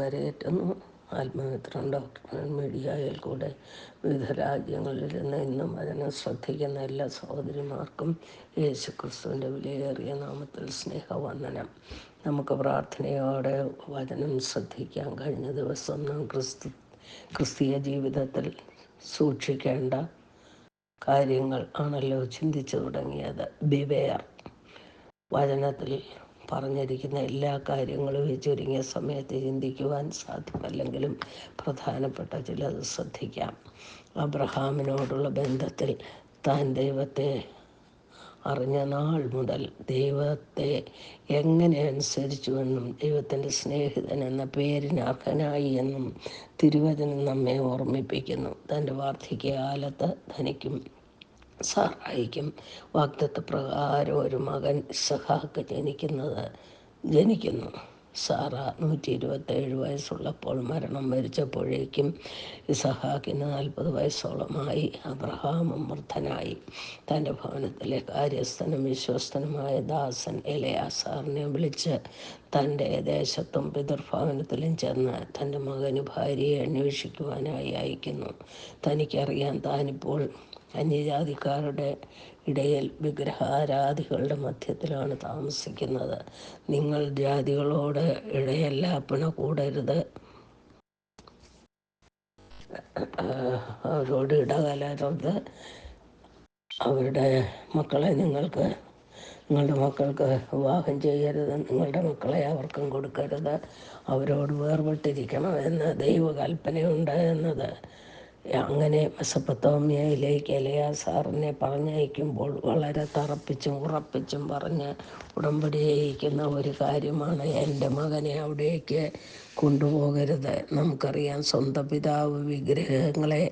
കരയേറ്റുന്നു ആത്മമിത്രം doctor മീഡിയയിൽ കൂടെ വിവിധ രാജ്യങ്ങളിൽ നിന്ന് ഇന്നും അതിനെ ശ്രദ്ധിക്കുന്ന എല്ലാ സഹോദരിമാർക്കും യേശു ക്രിസ്തുവിന്റെ വിലയേറിയ നാമത്തിൽ സ്നേഹവന്ദനം. നമുക്ക് പ്രാർത്ഥനയോടെ വചനം ശ്രദ്ധിക്കാൻ കഴിഞ്ഞ ദിവസം നാം ക്രിസ്തു ക്രിസ്തീയ ജീവിതത്തിൽ സൂക്ഷിക്കേണ്ട കാര്യങ്ങൾ ആണല്ലോ ചിന്തിച്ചു തുടങ്ങിയത്. ബിവെയർ വചനത്തിൽ പറഞ്ഞിരിക്കുന്ന എല്ലാ കാര്യങ്ങളും ഈ ചുരുങ്ങിയ സമയത്ത് ചിന്തിക്കുവാൻ സാധ്യമല്ലെങ്കിലും പ്രധാനപ്പെട്ട ചിലത് ശ്രദ്ധിക്കാം. അബ്രഹാമിനോടുള്ള ബന്ധത്തിൽ താൻ ദൈവത്തെ അറിഞ്ഞ നാൾ മുതൽ ദൈവത്തെ എങ്ങനെ അനുസരിച്ചുവെന്നും ദൈവത്തിന്റെ സ്നേഹിതൻ എന്ന പേരിന് അർഹനായി എന്നും തിരുവചനം നമ്മെ ഓർമ്മിപ്പിക്കുന്നു. തന്റെ വാർദ്ധക്യകാലത്ത് തനിക്കും സാറായിക്കും വാഗ്ദത്ത പ്രകാരം ഒരു മകൻ ഇസഹാക്ക് ജനിക്കുന്നത് ജനിക്കുന്നു. സാറ നൂറ്റി ഇരുപത്തേഴ് വയസ്സുള്ളപ്പോൾ മരണം വരിച്ചപ്പോഴേക്കും ഇസഹാക്കിന് നാൽപ്പത് വയസ്സോളമായി. അബ്രഹാം വൃദ്ധനായി. തന്റെ ഭവനത്തിലെ കാര്യസ്ഥനും വിശ്വസ്തനുമായ ദാസൻ എലയാസാറിനെ വിളിച്ച് തന്റെ ദേശത്തും പിതൃഭവനത്തിലും ചെന്ന് തന്റെ മകന് ഭാര്യയെ അന്വേഷിക്കുവാനായി അയക്കുന്നു. തനിക്കറിയാൻ താനിപ്പോൾ അന്യജാതിക്കാരുടെ ഇടയിൽ വിഗ്രഹാരാധികളുടെ മധ്യത്തിലാണ് താമസിക്കുന്നത്. നിങ്ങൾ ജാതികളോട് ഇടയല്ലാപ്പണ കൂടരുത് അവരോട് ഇടകലരുത്. അവരുടെ മക്കളെ നിങ്ങൾക്ക് നിങ്ങളുടെ മക്കൾക്ക് വിവാഹം ചെയ്യരുത്. നിങ്ങളുടെ മക്കളെ അവർക്കും കൊടുക്കരുത്. അവരോട് വേർപെട്ടിരിക്കണം എന്ന് ദൈവകൽപ്പനയുണ്ട് എന്നത് അങ്ങനെ മെസപ്പത്തോമിയയിലേക്ക് എലയാസാറിനെ പറഞ്ഞയക്കുമ്പോൾ വളരെ തറപ്പിച്ചും ഉറപ്പിച്ചും പറഞ്ഞ് ഉടമ്പടി ചെയ്യിക്കുന്ന ഒരു കാര്യമാണ് എന്റെ മകനെ അവിടേക്ക് കൊണ്ടുപോകരുത്. നമുക്കറിയാം സ്വന്തം പിതാവ് വിഗ്രഹങ്ങളെ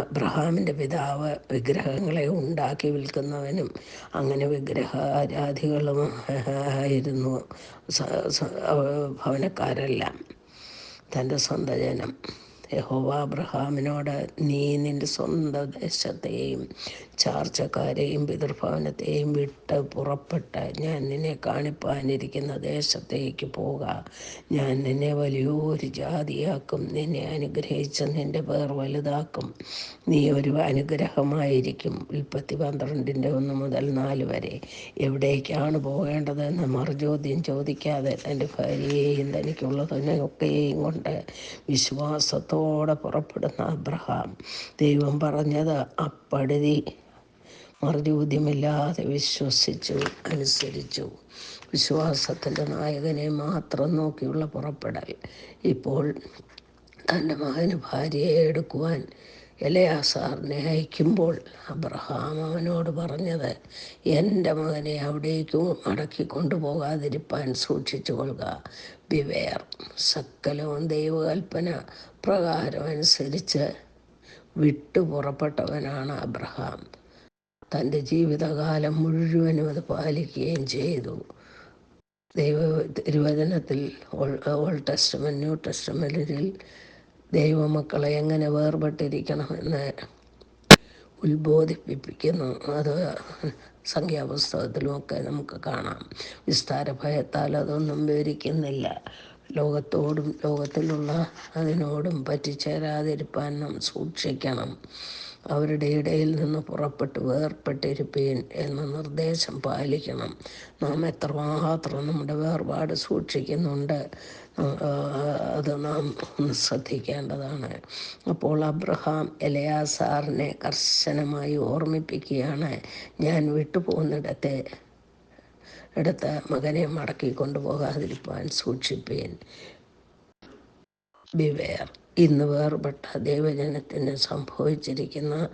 അബ്രഹാമിന്റെ പിതാവ് വിഗ്രഹങ്ങളെ ഉണ്ടാക്കി വിൽക്കുന്നവനും അങ്ങനെ വിഗ്രഹ ആരാധികളും ആയിരുന്നു ഭവനക്കാരെല്ലാം. തന്റെ സ്വന്തം ജനം യഹോവ അബ്രഹാമിനോട് നീ നിന്റെ സ്വന്തം ദേശത്തെയും ചാർച്ചക്കാരെയും പിതൃഭവനത്തെയും വിട്ട് പുറപ്പെട്ട് ഞാൻ നിന്നെ കാണിപ്പാനിരിക്കുന്ന ദേശത്തേക്ക് പോക. ഞാൻ നിന്നെ വലിയൊരു ജാതിയാക്കും നിന്നെ അനുഗ്രഹിച്ച് നിന്റെ പേർ വലുതാക്കും. നീ ഒരു അനുഗ്രഹമായിരിക്കും. ഉൽപ്പത്തി പന്ത്രണ്ടിന്റെ ഒന്ന് മുതൽ നാല് വരെ. എവിടേക്കാണ് പോകേണ്ടതെന്ന് മറുചോദ്യം ചോദിക്കാതെ തന്റെ ഭാര്യയെയും തനിക്കുള്ളതിനെയൊക്കെയും കൊണ്ട് വിശ്വാസത്തോടെ പുറപ്പെടുന്ന അബ്രഹാം. ദൈവം പറഞ്ഞത് അപ്പടുതി. മറുചോദ്യമില്ലാതെ വിശ്വസിച്ചു അനുസരിച്ചു. വിശ്വാസത്തിന്റെ നായകനെ മാത്രം നോക്കിയുള്ള പുറപ്പെടൽ. ഇപ്പോൾ തന്റെ മകന് ഭാര്യയെ എടുക്കുവാൻ എലയാസാറിനെ അയക്കുമ്പോൾ അബ്രഹാം അവനോട് പറഞ്ഞത് എന്റെ മകനെ അവിടേക്കും മടക്കി കൊണ്ടുപോകാതിരിപ്പാൻ സൂക്ഷിച്ചു കൊള്ളുക ബിവേർ സക്കലവും ദൈവകൽപ്പന പ്രകാരം അനുസരിച്ച് വിട്ടു പുറപ്പെട്ടവനാണ് അബ്രഹാം. തന്റെ ജീവിതകാലം മുഴുവനും അത് പാലിക്കുകയും ചെയ്തു. ദൈവ തിരുവചനത്തിൽ ഓൾ ഓൾഡ് ടെസ്റ്റമെന്റ് ന്യൂ ടെസ്റ്റമെന്റിൽ ദൈവമക്കളെ എങ്ങനെ വേർപെട്ടിരിക്കണമെന്ന് ഉത്ബോധിപ്പിക്കുന്നു അത് സംഖ്യാപുസ്തകത്തിലുമൊക്കെ നമുക്ക് കാണാം. വിസ്താര ഭയത്താൽ അതൊന്നും വിവരിക്കുന്നില്ല. ലോകത്തോടും ലോകത്തിലുള്ള അതിനോടും പറ്റിച്ചേരാതിരിപ്പാൻ നാം സൂക്ഷിക്കണം. അവരുടെ ഇടയിൽ നിന്ന് പുറപ്പെട്ട് വേർപ്പെട്ടിരിപ്പീൻ എന്ന നിർദ്ദേശം പാലിക്കണം. നാം എത്രമാത്രം നമ്മുടെ വേർപാട് സൂക്ഷിക്കുന്നുണ്ട് അത് നാം ശ്രദ്ധിക്കേണ്ടതാണ്. അപ്പോൾ അബ്രഹാം എലയാസാറിനെ കർശനമായി ഓർമ്മിപ്പിക്കുകയാണ് ഞാൻ വിട്ടുപോകുന്നിടത്തെ എടുത്ത് മകനെ മടക്കി കൊണ്ടുപോകാതിരിക്കാൻ സൂക്ഷിപ്പേൻ. ബിവേർ. ഇന്ന് വേർപെട്ട ദൈവജനത്തിന് സംഭവിച്ചിരിക്കുന്ന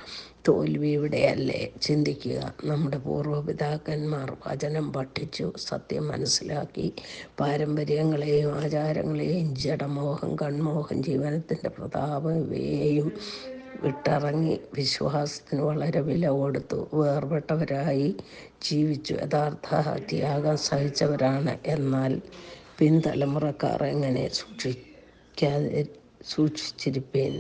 തോൽവി ഇവിടെയല്ലേ? ചിന്തിക്കുക. നമ്മുടെ പൂർവപിതാക്കന്മാർ വചനം പഠിച്ചു സത്യം മനസ്സിലാക്കി. പാരമ്പര്യങ്ങളെയും ആചാരങ്ങളെയും ജഡമോഹം കൺമോഹം ജീവനത്തിന്റെ പ്രതാപം ഇവയെയും വിട്ടിറങ്ങി വിശ്വാസത്തിന് വളരെ വില കൊടുത്തു. വേർപെട്ടവരായി ജീവിച്ചു. യഥാർത്ഥ ത്യാഗം സഹിച്ചവരാണ്. എന്നാൽ പിൻതലമുറക്കാർ എങ്ങനെ സൂക്ഷിക്കാതെ സൂക്ഷിച്ചിരിപ്പേൻ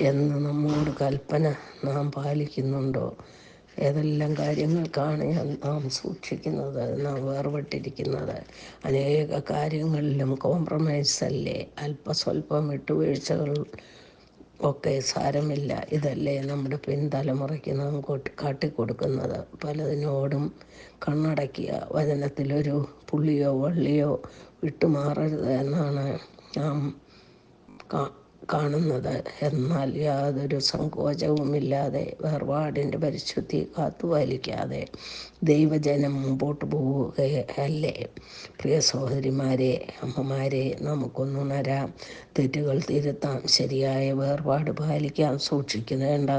എന്ന് നമ്മോട് കൽപ്പന നാം പാലിക്കുന്നുണ്ടോ? ഏതെല്ലാം കാര്യങ്ങൾക്കാണ് നാം സൂക്ഷിക്കുന്നത് നാം വേർപെട്ടിരിക്കുന്നത്? അനേക കാര്യങ്ങളിലും കോംപ്രമൈസ് അല്ലേ? അല്പസ്വല്പം വിട്ടുവീഴ്ചകൾ ഒക്കെ സാരമില്ല. ഇതല്ലേ നമ്മുടെ പിൻതലമുറയ്ക്ക് നാം കൊട്ട് കാട്ടിക്കൊടുക്കുന്നത്. പലതിനോടും കണ്ണടക്കിയ വചനത്തിലൊരു പുള്ളിയോ വള്ളിയോ വിട്ടുമാറരുത് എന്നാണ് നാം കാണുന്നത്. എന്നാൽ യാതൊരു സങ്കോചവുമില്ലാതെ വേർപാടിന്റെ പരിശുദ്ധി കാത്തുപാലിക്കാതെ ദൈവജനം മുമ്പോട്ട് പോവുകയല്ലേ പ്രിയ സഹോദരിമാരെ അമ്മമാരെ നമുക്കൊന്നുണരാം തെറ്റുകൾ തിരുത്താം. ശരിയായ വേർപാട് പാലിക്കാം സൂക്ഷിക്കേണ്ട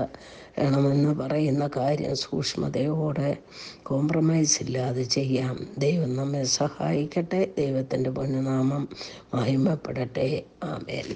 വേണമെന്ന് പറയുന്ന കാര്യം സൂക്ഷ്മതയോടെ കോംപ്രമൈസ് ഇല്ലാതെ ചെയ്യാം. ദൈവം നമ്മെ സഹായിക്കട്ടെ. ദൈവത്തിന്റെ പൊന്നുനാമം മഹിമപ്പെടട്ടെ. ആമേൻ.